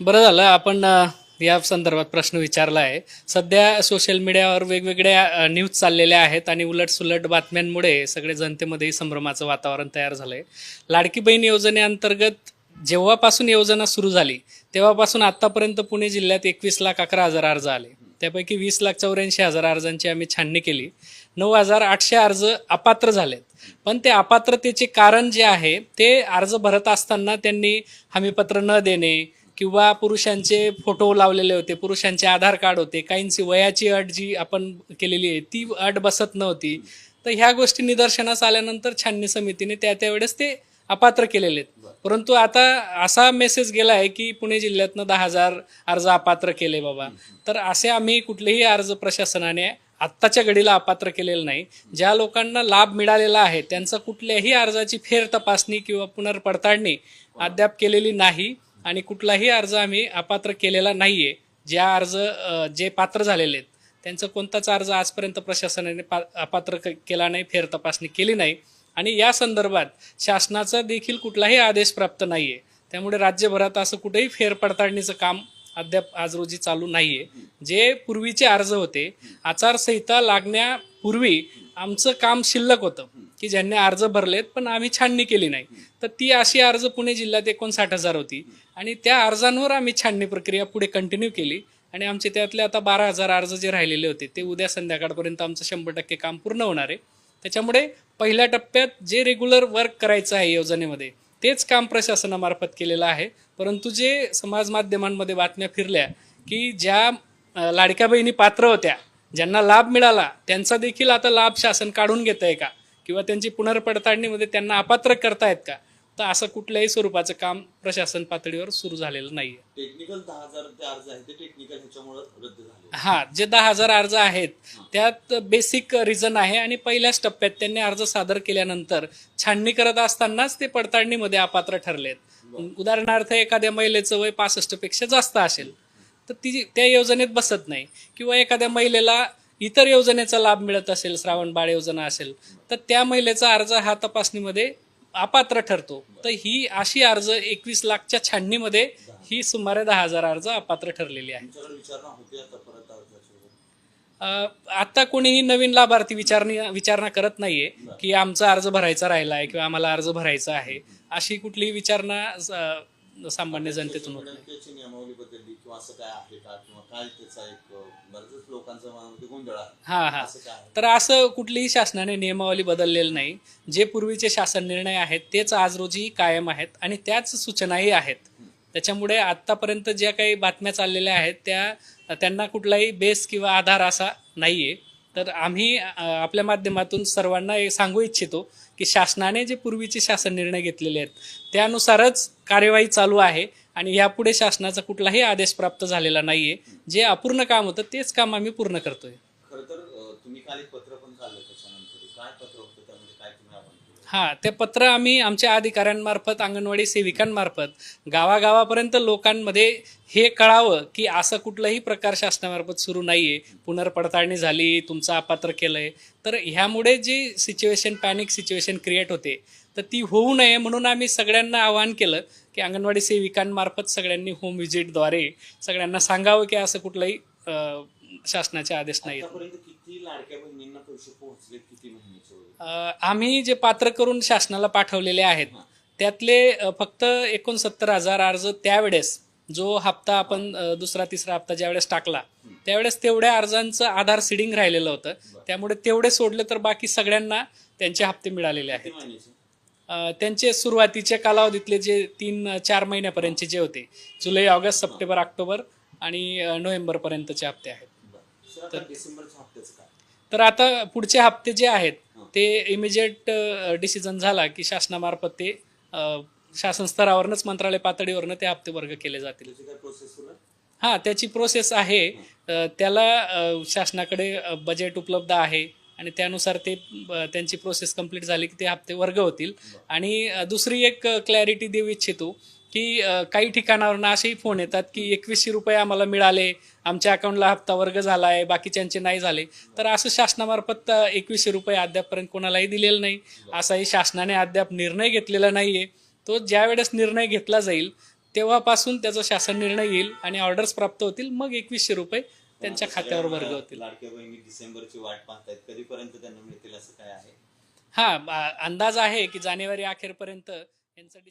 बरं झालं आपण या संदर्भात प्रश्न विचारला आहे सध्या सोशल मीडियावर वेगवेगळ्या न्यूज चाललेल्या आहेत आणि उलटसुलट बातम्यांमुळे सगळे जनतेमध्येही संभ्रमाचं वातावरण तयार झालंय. लाडकी बहीण योजनेअंतर्गत जेव्हापासून योजना सुरू झाली तेव्हापासून आतापर्यंत पुणे जिल्ह्यात एकवीस लाख अकरा हजार अर्ज आले. त्यापैकी वीस लाख चौऱ्याऐंशी हजार अर्जांची आम्ही छाननी केली. नऊ हजार आठशे अर्ज अपात्र झालेत. पण ते अपात्रतेचे कारण जे आहे ते अर्ज भरत असताना त्यांनी हमीपत्र न देणे किंवा पुरुषांचे फोटो लावलेले होते पुरुषांचे आधार कार्ड होते काहींची वयाची अट जी आपण केलेली आहे ती अट बसत नव्हती. तर ह्या गोष्टी निदर्शनास आल्यानंतर छाननी समितीने त्या त्यावेळेस ते अपात्र केलेले आहेत. परंतु आता असा मेसेज गेला आहे की पुणे जिल्ह्यातनं दहा हजार अर्ज अपात्र केले बाबा. तर असे आम्ही कुठलेही अर्ज प्रशासनाने आत्ताच्या घडीला अपात्र केलेलं नाही. ज्या लोकांना लाभ मिळालेला आहे त्यांचा कुठल्याही अर्जाची फेर तपासणी किंवा पुनर्पडताळणी अद्याप केलेली नाही. आणि कुठलाही अर्ज आम्ही अपात्र केलेला नाहीये. ज्या अर्ज जे पात्र झालेले आहेत त्यांचा कोणताच अर्ज आजपर्यंत प्रशासनाने पा अपात्र केला नाही फेर तपासणी केली नाही. आणि या संदर्भात शासनाचा देखील कुठलाही आदेश प्राप्त नाही आहे त्यामुळे राज्यभरात असं कुठेही फेरपडताळणीचं काम अद्याप आज रोजी चालू नाही आहे जे पूर्वीचे अर्ज होते आचारसंहिता लागण्यापूर्वी आमचं काम शिल्लक होतं. की ज्यांनी अर्ज भरलेत पण आम्ही छाननी केली नाही. तर ती अशी अर्ज पुणे जिल्ह्यात एकोणसाठ हजार होती. आणि त्या अर्जांवर आम्ही छाननी प्रक्रिया पुढे कंटिन्यू केली. आणि आमचे त्यातले आता बारा हजार अर्ज जे राहिलेले होते ते उद्या संध्याकाळपर्यंत आमचं शंभर टक्के काम पूर्ण होणार आहे. त्याच्यामुळे पहिल्या टप्प्यात जे रेग्युलर वर्क करायचं आहे योजनेमध्ये तेच काम प्रशासनामार्फत केलेलं आहे. परंतु जे समाज माध्यमांमध्ये बातम्या फिरल्या की ज्या लाडक्या बहिणी पात्र होत्या ज्यांना लाभ मिळाला त्यांचा देखील आता लाभ शासन काढून घेत आहे का? किंवा त्यांची पुनर्पडताळणीमध्ये त्यांना अपात्र करतायत का? तर असं कुठल्याही स्वरूपाचं काम प्रशासन पातळीवर सुरू झालेलं नाहीये. टेक्निकल दहा हजार ते अर्ज आहे ते टेक्निकल ह्याच्यामुळे रद्द झाले. हा जे दहा हजार अर्ज आहेत त्यात बेसिक रिझन आहे आणि पहिल्याच टप्प्यात त्यांनी अर्ज सादर केल्यानंतर छाननी करत असतानाच ते पडताळणीमध्ये अपात्र ठरलेत. उदाहरणार्थ एखाद्या महिलेचं वय पासष्टपेक्षा जास्त असेल तर ती त्या योजनेत बसत नाही. किंवा एखाद्या महिलेला इतर योजनेचा लाभ मिळत असेल श्रावण बाळ योजना असेल तर त्या महिलेचा अर्ज हा तपासणीमध्ये अपात्र ठरतो. तर ही अशी अर्ज एकवीस लाखच्या छाननीमध्ये ही सुमारे दहा हजार अर्ज अपात्र ठरलेली आहे आता कोणीही नवीन लाभार्थी विचारणी विचारणा करत नाहीये की आमचा अर्ज भरायचा राहिला आहे किंवा आम्हाला अर्ज भरायचा आहे. अशी कुठलीही विचारणा सामान्य जनतेतून होत नाही. नियमावली बदलली किंवा असं काय आहे का? किंवा काय त्याचा एक बऱ्याच लोकांचा मनामध्ये गोंधळ आहे. हा हा. असं काय आहे? तर असं कुठलीही शासनाने नियमावली बदललेलं नाही. जे पूर्वीचे शासन निर्णय आहेत तेच आज रोजी कायम आहेत आणि त्याच सूचनाही आहेत. त्याच्यामुळे आत्तापर्यंत ज्या काही बातम्या चाललेल्या आहेत त्या त्यांना कुठलाही बेस किंवा आधार असा नाहीये. तर आम्ही आपल्या माध्यमातून सर्वांना सांगू इच्छितो की शासनाने जे पूर्वीचे शासन निर्णय घेतलेले आहेत त्यानुसारच कार्यवाही चालू आहे आणि यापुढे शासनाचा कुठलाही आदेश प्राप्त झालेला नाहीये. जे अपूर्ण काम होतं तेच काम आम्ही पूर्ण करतोय. खरं तर तुम्ही काल एक पत्र पण काढलं त्याच्यानंतर काय पत्र होतं त्यामध्ये काय तुम्ही आव्हान केलं हा ते पत्र आम्ही आमच्या अधिकाऱ्यांमार्फत अंगणवाडी सेविकांमार्फत गावागावापर्यंत लोकांमध्ये हे कळावं की असं कुठलाही प्रकार शासनामार्फत सुरू नाहीये. पुनर्पडताळणी झाली तुमचं अपात्र केलंय. तर ह्यामुळे जी सिच्युएशन पॅनिक सिच्युएशन क्रिएट होते तर ती होऊ नये म्हणून आम्ही सगळ्यांना आवाहन केलं की अंगणवाडी सेविकांमार्फत सगळ्यांनी होम व्हिजिटद्वारे सगळ्यांना सांगावं की असं कुठलंही शासनाचे आदेश नाही आम्ही जे पात्र करून शासनाला पाठवलेले आहेत त्यातले फक्त एकोणसत्तर हजार अर्ज त्यावेळेस जो हप्ता आपण दुसरा तिसरा हप्ता ज्यावेळेस टाकला त्यावेळेस तेवढ्या अर्जांचं आधार सिडिंग राहिलेलं होतं. त्यामुळे तेवढे सोडले तर बाकी सगळ्यांना त्यांचे हप्ते मिळालेले आहेत. त्यांचे सुरुवातीच्या कालावधीतले जे तीन चार महिन्यापर्यंतचे जे होते जुलै ऑगस्ट सप्टेंबर ऑक्टोबर आणि नोव्हेंबरपर्यंतचे हप्ते आहेत. तर आता पुढचे हप्ते जे आहेत ते इमिजिएट डिसिजन झाला की शासनामार्फत ते शासन स्तरावरनच मंत्रालय पातळीवरनं ते हप्ते वर्ग केले जातील. हां त्याची प्रोसेस आहे. त्याला शासनाकडे बजेट उपलब्ध आहे. आणि त्यानुसार ते त्यांची प्रोसेस कंप्लीट झाली की ते हप्ते वर्ग होतील. आणि दुसरी एक क्लॅरिटी देऊ इच्छितो की काही ठिकाणावरून असेही फोन येतात की एकवीसशे रुपये आम्हाला मिळाले आमच्या अकाउंटला हप्ता वर्ग झाला आहे बाकीच्यांचे नाही झाले. तर असं शासनामार्फत एकवीसशे रुपये अद्यापपर्यंत कोणालाही दिलेलं नाही. असाही शासनाने अद्याप निर्णय घेतलेला नाहीये. तो ज्या वेळेस निर्णय घेतला जाईल तेव्हापासून त्याचा शासन निर्णय येईल आणि ऑर्डर्स प्राप्त होतील. मग एकवीसशे रुपये त्यांच्या खात्यावर सगळ्या वर्ग होतील. लाडक्या बहिणी डिसेंबरची वाट पाहतायत. कधीपर्यंत त्यांना मिळतील असं काय आहे? हा अंदाज आहे की जानेवारी अखेरपर्यंत यांचं डिसेंबर